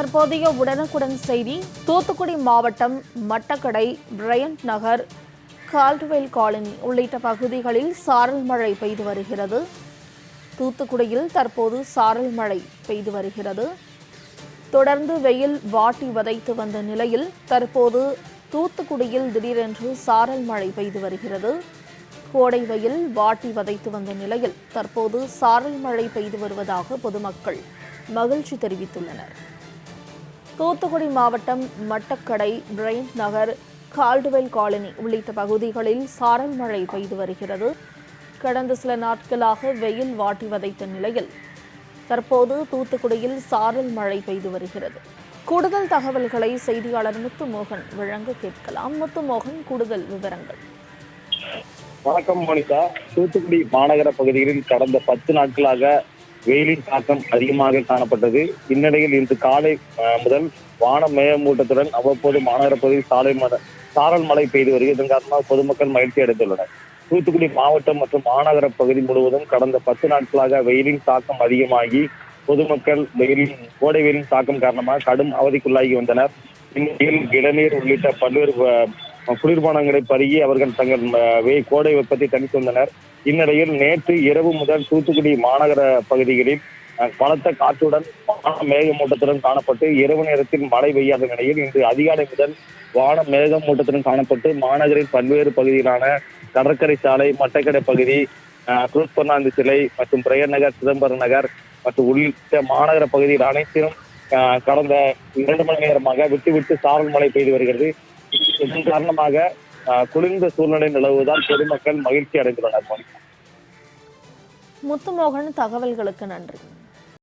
தற்போதைய உடனுக்குடன் செய்தி தூத்துக்குடி மாவட்டம் Mattakadai Bryant Nagar Caldwell colony உள்ளிட்ட பகுதிகளில் சாரல் மழை பெய்து வருகிறது. தூத்துக்குடியில் தற்போது சாரல் மழை பெய்து வருகிறது. தொடர்ந்து வெயில் வாட்டி வதைத்து வந்த நிலையில் தற்போது தூத்துக்குடியில் திடீரென்று சாரல் மழை பெய்து வருகிறது. கோடை வெயில் வாட்டி வதைத்து வந்த நிலையில் தற்போது சாரல் மழை பெய்து வருவதாக பொதுமக்கள் மகிழ்ச்சி தெரிவித்துள்ளனர். தூத்துக்குடி மாவட்டம் Mattakadai Bryant Nagar Caldwell colony உள்ளிட்ட பகுதிகளில் சாரல் மழை பெய்து வருகிறது. கடந்த சில நாட்களாக வெயில் வாட்டி வதைத்த நிலையில் தற்போது தூத்துக்குடியில் சாரல் மழை பெய்து வருகிறது. கூடுதல் தகவல்களை செய்தியாளர் முத்துமோகன் வழங்க கேட்கலாம். முத்துமோகன் கூடுதல் விவரங்கள். வணக்கம் மோனிகா. தூத்துக்குடி மாநகர பகுதிகளில் கடந்த பத்து நாட்களாக வெயிலின் தாக்கம் அதிகமாக காணப்பட்டது. இந்நிலையில் இன்று காலை அஹ், முதல் வான மேகமூட்டத்துடன் அவ்வப்போது மாநகர பகுதியில் சாலை மழை சாரல் மழை பெய்து வருகிறது. இதன் காரணமாக பொதுமக்கள் மகிழ்ச்சி அடைந்துள்ளனர். தூத்துக்குடி மாவட்டம் மற்றும் மாநகர பகுதி முழுவதும் கடந்த பத்து நாட்களாக வெயிலின் தாக்கம் அதிகமாகி பொதுமக்கள் வெயிலின் கோடை வெயிலின் தாக்கம் காரணமாக கடும் அவதிக்குள்ளாகி வந்தனர். இந்நிலையில் இளநீர் உள்ளிட்ட பல்வேறு குளிர்பானங்களை பருகி அவர்கள் தங்கள் கோடை வெப்பத்தை தணித்து வந்தனர். இந்நிலையில் நேற்று இரவு முதல் தூத்துக்குடி மாநகர பகுதிகளில் பலத்த காற்றுடன் மேகமூட்டத்துடன் காணப்பட்டு இரவு நேரத்தில் மழை பெய்யாத நிலையில் இன்று அதிகாலை முதல் வான மேகமூட்டத்துடன் காணப்பட்டு மாநகரின் பல்வேறு பகுதிகளான கடற்கரை சாலை மட்டக்கடை பகுதி அஹ், குரூஸ் பெர்னாந்து சிலை மற்றும் பிரயர் நகர் சிதம்பரம் நகர் மற்றும் உள்ளிட்ட மாநகர பகுதிகள் அனைத்திலும் அஹ், கடந்த இரண்டு மணி நேரமாக விட்டு விட்டு சாரல் மழை பெய்து வருகிறது. இதன் காரணமாக குளிர்ந்த சூழ்நிலை நிலவுவதால் பொதுமக்கள் மகிழ்ச்சி அடைந்துள்ளனர். முத்துமோகன் தகவல்களுக்கு நன்றி.